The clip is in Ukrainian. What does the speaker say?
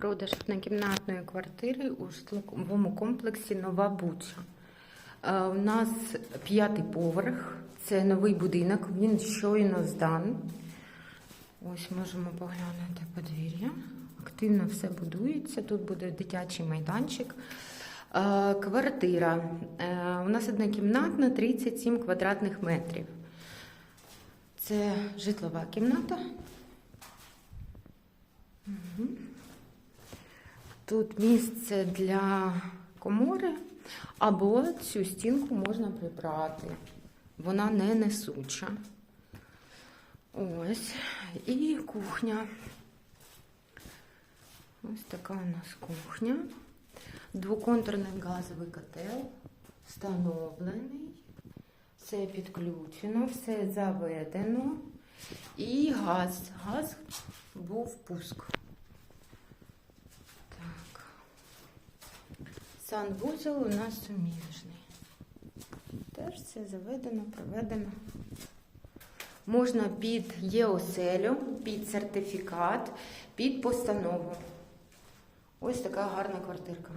Продаж однокімнатної квартири у житловому комплексі Нова Буча. Е, У нас п'ятий поверх, це новий будинок, він щойно здан. Ось можемо поглянути подвір'я. Активно все будується. Тут буде дитячий майданчик. Е, Квартира. Е, У нас однокімнатна 37 квадратних метрів. Це житлова кімната. Мгм. Тут місце для комори, або цю стінку можна прибрати. Вона не несуча. Ось. І кухня. Ось така у нас кухня. Двоконтурний газовий котел встановлений. Все підключено, все заведено. І газ. Газ був пуск. Санвузол у нас суміжний. Теж все заведено, проведено. Можна під ЄОСЕЛю, під сертифікат, під постанову. Ось така гарна квартирка.